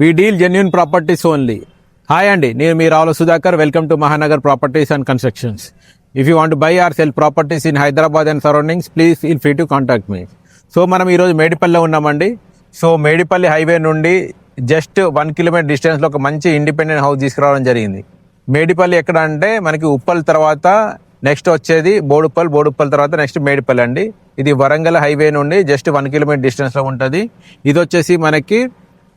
We deal genuine properties only hi అండి నేను మీ Ravula Sudhakar. Welcome to Mahanagar properties and constructions if you want buy or sell properties in Hyderabad and surroundings please feel free to contact me so మనం ఈరోజు మేడిపల్లిలో ఉన్నామండి. So Medipalli highway నుండి just one kilometre డిస్టెన్స్లో ఒక మంచి independent house తీసుకురావడం జరిగింది. మేడిపల్లి ఎక్కడ అంటే మనకి ఉప్పల్ తర్వాత నెక్స్ట్ వచ్చేది బోడుప్పల్ బోడుప్పల్ తర్వాత నెక్స్ట్ మేడిపల్లి అండి. ఇది వరంగల్ హైవే నుండి జస్ట్ వన్ కిలోమీటర్ డిస్టెన్స్లో ఉంటుంది. ఇది వచ్చేసి మనకి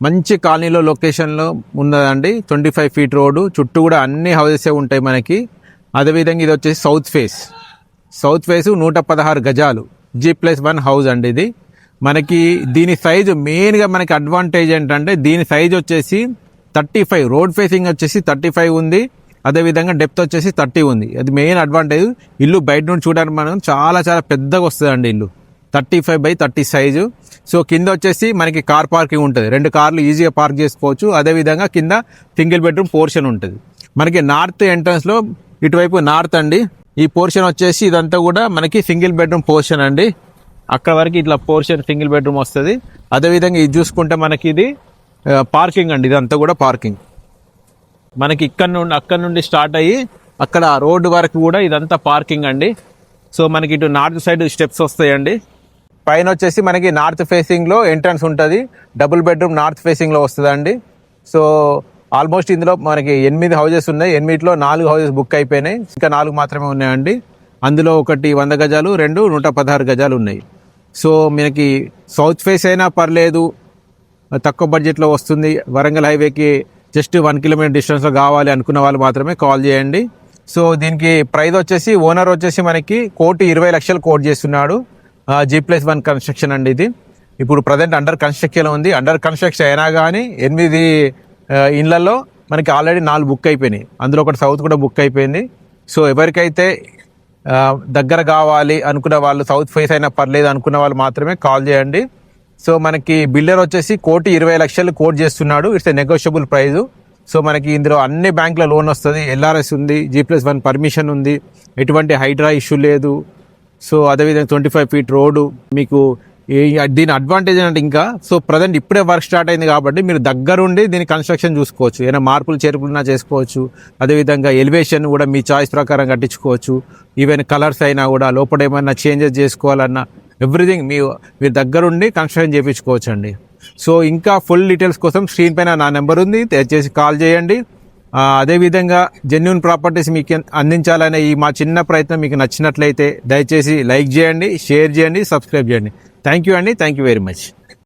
మంచి కాలనీలో లొకేషన్లో ఉన్నదండి. Twenty five feet road. చుట్టూ కూడా అన్ని హౌసెసే ఉంటాయి మనకి. అదేవిధంగా ఇది వచ్చేసి సౌత్ ఫేస్. సౌత్ ఫేస్ నూట పదహారు గజాలు. జీ ప్లస్ వన్ హౌస్ అండి ఇది. మనకి దీని సైజు మెయిన్గా మనకి అడ్వాంటేజ్ ఏంటంటే దీని సైజ్ వచ్చేసి థర్టీ ఫైవ్. రోడ్ ఫేసింగ్ వచ్చేసి థర్టీ ఫైవ్ ఉంది. అదేవిధంగా డెప్త్ వచ్చేసి థర్టీ ఉంది. అది మెయిన్ అడ్వాంటేజ్. ఇల్లు బయట నుండి చూడడానికి మనం చాలా చాలా పెద్దగా వస్తుందండి ఇల్లు. Thirty five by thirty size. So కింద వచ్చేసి మనకి కార్ పార్కింగ్ ఉంటుంది. రెండు కార్లు ఈజీగా పార్క్ చేసుకోవచ్చు. అదేవిధంగా కింద సింగిల్ బెడ్రూమ్ పోర్షన్ ఉంటుంది. మనకి నార్త్ ఎంట్రన్స్లో ఇటువైపు నార్త్ అండి. ఈ పోర్షన్ వచ్చేసి ఇదంతా కూడా మనకి సింగిల్ బెడ్రూమ్ పోర్షన్ అండి. అక్కడ వరకు ఇట్లా పోర్షన్ సింగిల్ బెడ్రూమ్ వస్తుంది. అదేవిధంగా ఇది చూసుకుంటే మనకి ఇది పార్కింగ్ అండి. ఇదంతా కూడా పార్కింగ్. మనకి ఇక్కడ నుండి అక్కడ నుండి స్టార్ట్ అయ్యి అక్కడ రోడ్డు వరకు కూడా ఇదంతా పార్కింగ్ అండి. సో మనకి ఇటు నార్త్ సైడ్ స్టెప్స్ వస్తాయండి. పైన వచ్చేసి మనకి నార్త్ ఫేసింగ్లో ఎంట్రన్స్ ఉంటుంది. డబుల్ బెడ్రూమ్ నార్త్ ఫేసింగ్లో వస్తుందండి. సో ఆల్మోస్ట్ ఇందులో మనకి ఎనిమిది హౌజెస్ ఉన్నాయి. ఎనిమిదిలో నాలుగు హౌజెస్ బుక్ అయిపోయినాయి. ఇంకా నాలుగు మాత్రమే ఉన్నాయండి. అందులో ఒకటి వంద గజాలు రెండు నూట పదహారు గజాలు ఉన్నాయి. సో మనకి సౌత్ ఫేస్ అయినా పర్లేదు. తక్కువ బడ్జెట్లో వస్తుంది. వరంగల్ హైవేకి జస్ట్ వన్ కిలోమీటర్ డిస్టెన్స్లో కావాలి అనుకున్న వాళ్ళు మాత్రమే కాల్ చేయండి. సో దీనికి ప్రైస్ వచ్చేసి ఓనర్ వచ్చేసి మనకి కోటి ఇరవై లక్షలు కోట్ చేస్తున్నాడు. జీ ప్లస్ వన్ కన్స్ట్రక్షన్ అండి ఇది. ఇప్పుడు ప్రజెంట్ అండర్ కన్స్ట్రక్షన్ ఉంది. అండర్ కన్స్ట్రక్షన్ అయినా కానీ ఎనిమిది ఇండ్లలో మనకి ఆల్రెడీ నాలుగు బుక్ అయిపోయినాయి. అందులో ఒకటి సౌత్ కూడా బుక్ అయిపోయింది. సో ఎవరికైతే దగ్గర కావాలి అనుకున్న వాళ్ళు సౌత్ ఫేస్ అయినా పర్లేదు అనుకున్న వాళ్ళు మాత్రమే కాల్ చేయండి. సో మనకి బిల్డర్ వచ్చేసి కోటి ఇరవై లక్షలు కోట్ చేస్తున్నాడు. It's a negotiable price so మనకి ఇందులో అన్ని బ్యాంకుల లోన్ వస్తుంది. ఎల్ఆర్ఎస్ ఉంది జీ ప్లస్ వన్ పర్మిషన్ ఉంది. ఎటువంటి హైడ్రా ఇష్యూ లేదు. సో అదేవిధంగా ట్వంటీ ఫైవ్ ఫీట్ రోడ్డు మీకు దీని అడ్వాంటేజ్ అంటే ఇంకా సో ప్రజెంట్ ఇప్పుడే వర్క్ స్టార్ట్ అయింది కాబట్టి మీరు దగ్గరుండి దీని కన్స్ట్రక్షన్ చూసుకోవచ్చు. ఏమైనా మార్పులు చేర్పులున్నా చేసుకోవచ్చు. అదేవిధంగా ఎలివేషన్ కూడా మీ చాయిస్ ప్రకారం కట్టించుకోవచ్చు. ఈవెన్ కలర్స్ అయినా కూడా లోపల ఏమైనా చేంజెస్ చేసుకోవాలన్నా ఎవ్రీథింగ్ మీ మీరు దగ్గరుండి కన్స్ట్రక్షన్ చేయించుకోవచ్చు అండి సో ఇంకా ఫుల్ డీటెయిల్స్ కోసం స్క్రీన్ పైన నా నెంబర్ ఉంది. దయచేసి కాల్ చేయండి. అదేవిధంగా జెన్యున్ ప్రాపర్టీస్ మీకు అందించాలనే ఈ మా చిన్న ప్రయత్నం మీకు నచ్చినట్లయితే దయచేసి లైక్ చేయండి షేర్ చేయండి సబ్స్క్రైబ్ చేయండి. థ్యాంక్ యూ అండి. Thank you very much